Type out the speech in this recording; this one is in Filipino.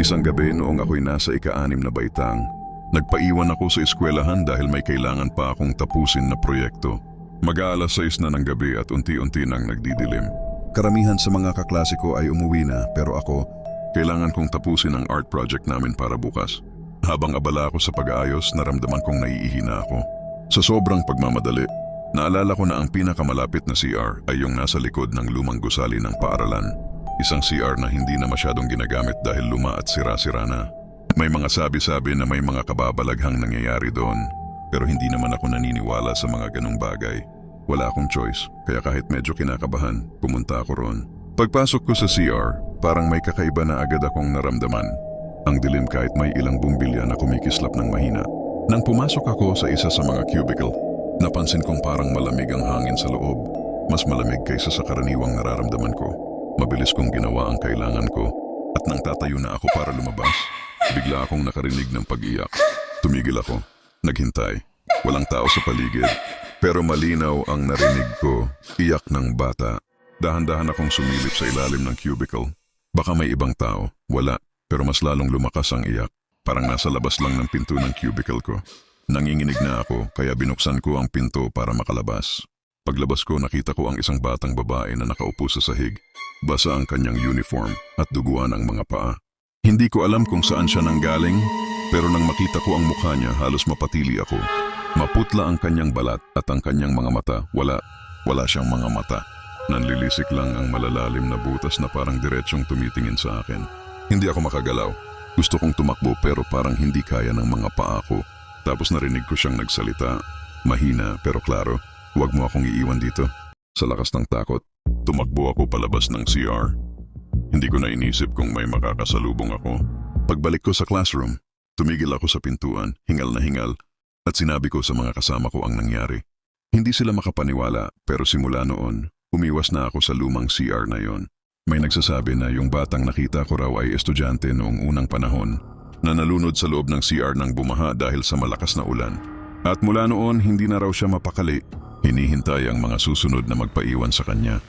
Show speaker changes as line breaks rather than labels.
Isang gabi noong ako'y nasa ika-anim na baitang, nagpaiwan ako sa eskwelahan dahil may kailangan pa akong tapusin na proyekto. Mag-aalas 6 na ng gabi at unti-unti nang nagdidilim. Karamihan sa mga kaklase ko ay umuwi na pero ako, kailangan kong tapusin ang art project namin para bukas. Habang abala ako sa pag-aayos, naramdaman kong naiihina ako. Sa sobrang pagmamadali, naalala ko na ang pinakamalapit na CR ay yung nasa likod ng lumang gusali ng paaralan. Isang CR na hindi na masyadong ginagamit dahil luma at sira-sira na. May mga sabi-sabi na may mga kababalaghang nangyayari doon, pero hindi naman ako naniniwala sa mga ganong bagay. Wala akong choice, kaya kahit medyo kinakabahan, pumunta ako roon. Pagpasok ko sa CR, parang may kakaiba na agad akong naramdaman. Ang dilim kahit may ilang bumbilya na kumikislap ng mahina. Nang pumasok ako sa isa sa mga cubicle, napansin kong parang malamig ang hangin sa loob. Mas malamig kaysa sa karaniwang nararamdaman Mabilis kong ginawa ang kailangan ko at nang tatayo na ako para lumabas, bigla akong nakarinig ng pag-iyak. Tumigil ako, naghintay. Walang tao sa paligid, pero malinaw ang narinig ko, iyak ng bata. Dahan-dahan akong sumilip sa ilalim ng cubicle. Baka may ibang tao, wala, pero mas lalong lumakas ang iyak. Parang nasa labas lang ng pinto ng cubicle ko. Nanginginig na ako, kaya binuksan ko ang pinto para makalabas. Paglabas ko, nakita ko ang isang batang babae na nakaupo sa sahig. Basa ang kanyang uniform at duguan ang mga paa. Hindi ko alam kung saan siya nanggaling, pero nang makita ko ang mukha niya, halos mapatili ako. Maputla ang kanyang balat at ang kanyang mga mata. Wala, wala siyang mga mata. Nanlilisik lang ang malalalim na butas na parang diretsong tumitingin sa akin. Hindi ako makagalaw. Gusto kong tumakbo pero parang hindi kaya ng mga paa ko. Tapos narinig ko siyang nagsalita. Mahina pero klaro. Huwag mo akong iiwan dito. Sa lakas ng takot, tumakbo ako palabas ng CR. Hindi ko na inisip kung may makakasalubong ako. Pagbalik ko sa classroom, tumigil ako sa pintuan, hingal na hingal, at sinabi ko sa mga kasama ko ang nangyari. Hindi sila makapaniwala pero simula noon, umiwas na ako sa lumang CR na yon. May nagsasabi na yung batang nakita ko raw ay estudyante noong unang panahon na nalunod sa loob ng CR nang bumaha dahil sa malakas na ulan. At mula noon hindi na raw siya mapakali. Hinihintay ang mga susunod na magpaiwan sa kanya.